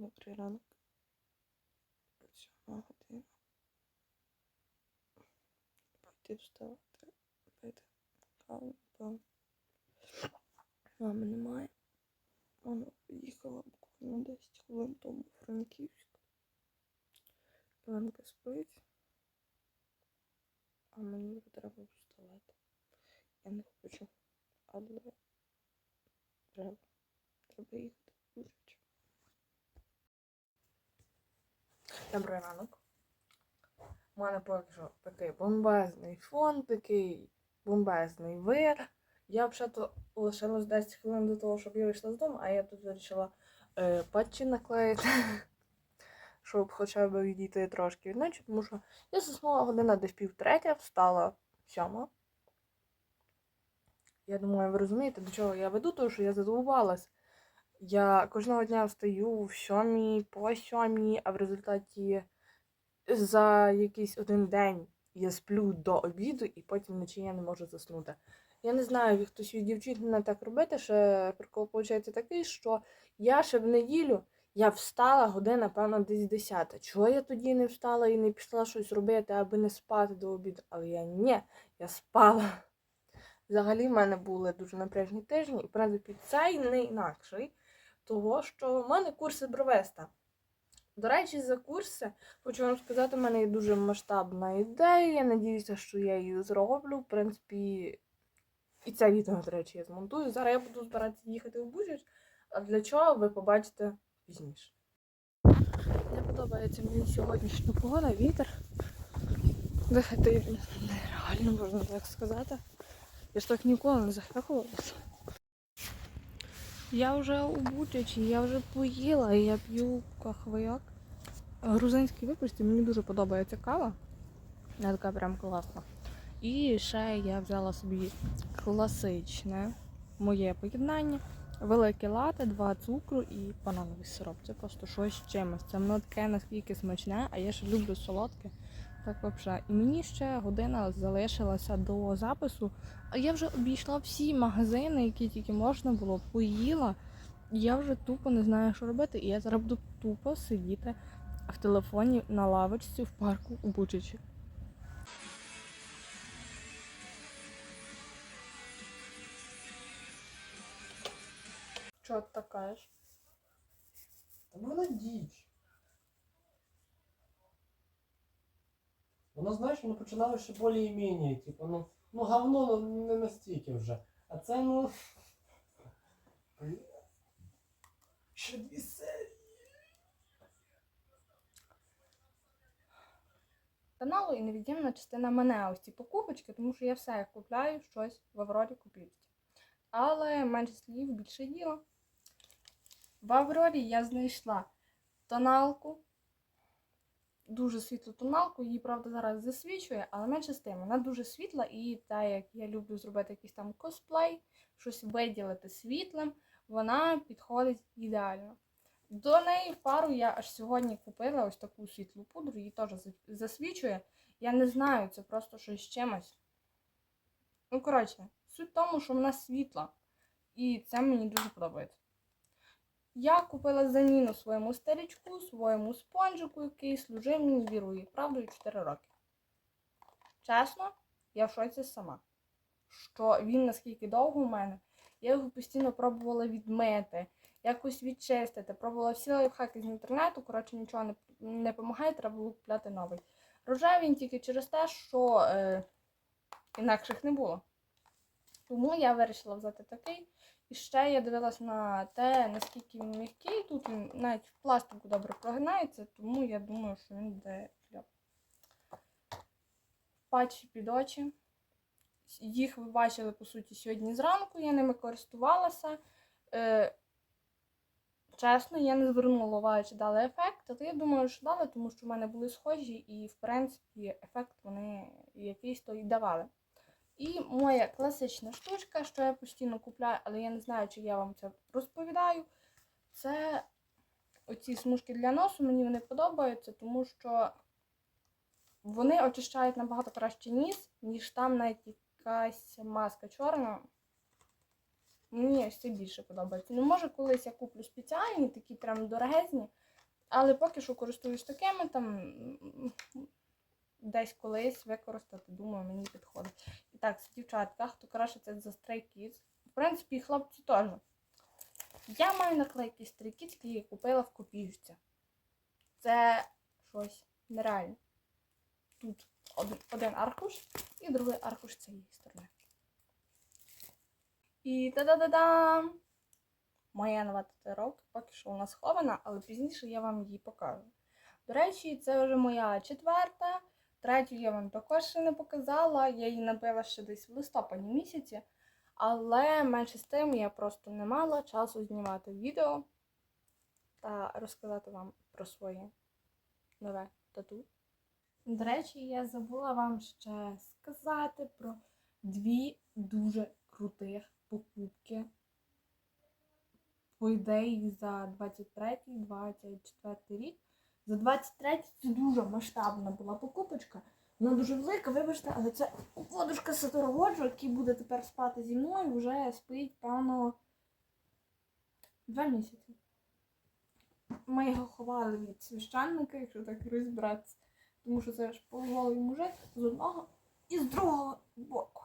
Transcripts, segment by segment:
Добрий ранок. Сьома година. Пойти вставати. Пити каву, напевно. Мами немає. Вона поїхала буквально 10 хвилин тому в Франківськ. Іванка спить. А мені вже треба вставати. Я не хочу. Але треба. Треба їхати в Добрий ранок. У мене поки що такий бомбезний фон, такий бомбезний вир. Я взагалі лишилось 10 хвилин до того, щоб я вийшла з дому, а я тут вирішила е, патчі наклеїти, щоб хоча б відійти трошки від ночі, тому що я заснула година десь пів третя, встала сьома. Я думаю, ви розумієте, до чого я веду, тому що я задовбалась. Я кожного дня встаю в сьомій, по сьомій, а в результаті за якийсь один день я сплю до обіду і потім вночі я не можу заснути. Я не знаю, як хтось від дівчат мене так робити, ще прикол виходить такий, що я ще в неділю я встала година, певно, десь 10. Чого я тоді не встала і не пішла щось робити, аби не спати до обіду? Але я ні, я спала. Взагалі в мене були дуже напряжні тижні, і в принципі цей не інакший, того що в мене курси бровеста. До речі, за курси хочу вам сказати, в мене є дуже масштабна ідея. Я надіюся, що я її зроблю. В принципі, і це відео, до речі, я змонтую. Зараз я буду збиратися їхати в Бужич, а для чого ви побачите пізніше. Не подобається мені сьогоднішня погода, вітер. Дихати нереально, можна так сказати. Я ж так ніколи не захихувалася. Я вже у Бучачі, я вже поїла, я п'ю кахваяк. Грузинський випуск, мені дуже подобається кава. Вона така прям класна. І ще я взяла собі класичне моє поєднання. Велике лате, два цукру і банановий сироп. Це просто щось чимось. Це воно таке наскільки смачне, а я ще люблю солодке. Так взагалі. І мені ще година залишилася до запису. А я вже обійшла всі магазини, які тільки можна було, поїла. Я вже тупо не знаю, що робити. І я зараз буду тупо сидіти в телефоні на лавочці в парку у Бучичі. Чого ти така ж? Та ну діч. Воно, знаєш, воно починало ще більш-менш, типу, ну, ну говно ну, не настільки вже. А це ну. Ще дві серії. каналу і невід'ємна частина мене ось ці покупочки, тому що я все купляю щось в Аврорі купівці. Але менше слів, більше діла. В Аврорі я знайшла тоналку, дуже світлу тоналку, її, правда, зараз засвічує, але менше з тим, вона дуже світла, і так як я люблю зробити якийсь там косплей, щось виділити світлим, вона підходить ідеально. До неї пару я аж сьогодні купила ось таку світлу пудру, її теж засвічує. Я не знаю, це просто щось чимось. Ну, коротше, суть в тому, що вона світла. І це мені дуже подобається. Я купила заміну своєму старічку, своєму спонжику, який служив мені вірою і правдою 4 роки. Чесно, я в шоці сама. Що він наскільки довго у мене, я його постійно пробувала відмити, якось відчистити. Пробувала всі лайфхаки з інтернету, коротше, нічого не, не допомагає, треба було купляти новий. Рожевий він тільки через те, що е, інакших не було. Тому я вирішила взяти такий. І ще я дивилась на те, наскільки він м'який. Тут він навіть в пластику добре прогинається, тому я думаю, що він буде кльоп. Патчі під очі. Їх ви бачили, по суті, сьогодні зранку, я ними користувалася. Е, чесно, я не звернула увагу, чи дали ефект, але я думаю, що дали, тому що в мене були схожі, і, в принципі, ефект вони якийсь то і давали. І моя класична штучка, що я постійно купляю, але я не знаю, чи я вам це розповідаю. Це оці смужки для носу, мені вони подобаються, тому що вони очищають набагато краще ніс, ніж там навіть якась маска чорна. Мені це більше подобається. Ну, може, колись я куплю спеціальні, такі прям дорогезні, Але поки що користуюсь такими, там десь колись використати, думаю, мені підходить. І так, це дівчатка, хто краще це за Stray. В принципі, хлопці теж. Я маю наклейки Stray які я купила в копійці. Це щось нереальне. Тут один, аркуш і другий аркуш з цієї сторони. І та-да-да-дам! Моя нова татуїровка поки що вона схована, але пізніше я вам її покажу. До речі, це вже моя четверта. Третю я вам також ще не показала. Я її набила ще десь в листопаді місяці. Але менше з тим я просто не мала часу знімати відео та розказати вам про своє нове тату. До речі, я забула вам ще сказати про дві дуже крутих покупки. По ідеї за 23-24 рік. За 23 це дуже масштабна була покупочка. Вона дуже велика, вибачте, але це подушка Сатороводжу, який буде тепер спати зі мною, вже спить, певно, два місяці. Ми його ховали від священника, якщо так розбиратися. Тому що це ж полуголий мужик з одного і з другого боку.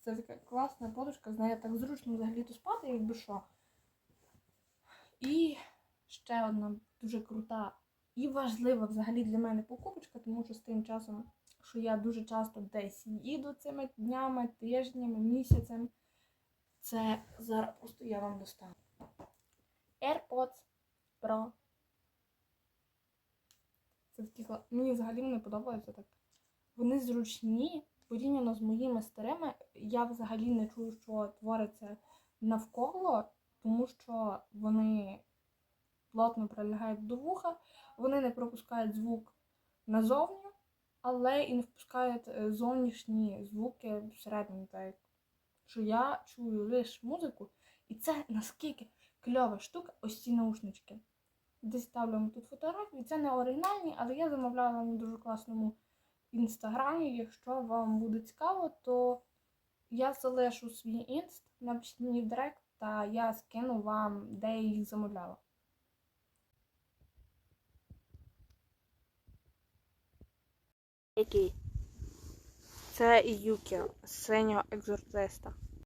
Це така класна подушка, з нею так зручно взагалі-то спати, якби що. І ще одна дуже крута і важлива взагалі для мене покупочка, тому що з тим часом, що я дуже часто десь їду цими днями, тижнями, місяцем. Це зараз просто я вам достану. AirPods Pro. Це такі Мені взагалі вони подобаються так. Вони зручні порівняно з моїми старими. Я взагалі не чую, що твориться навколо, тому що вони плотно прилягають до вуха, вони не пропускають звук назовні, але і не впускають е, зовнішні звуки всередині, так що я чую лише музику, і це наскільки кльова штука, ось ці наушнички. Десь ставлю тут фотографії. Це не оригінальні, але я замовляла на дуже класному інстаграмі. Якщо вам буде цікаво, то я залишу свій інст, напишіть мені в директ, та я скину вам, де я їх замовляла. Який? Це Юкі з синього екзорциста.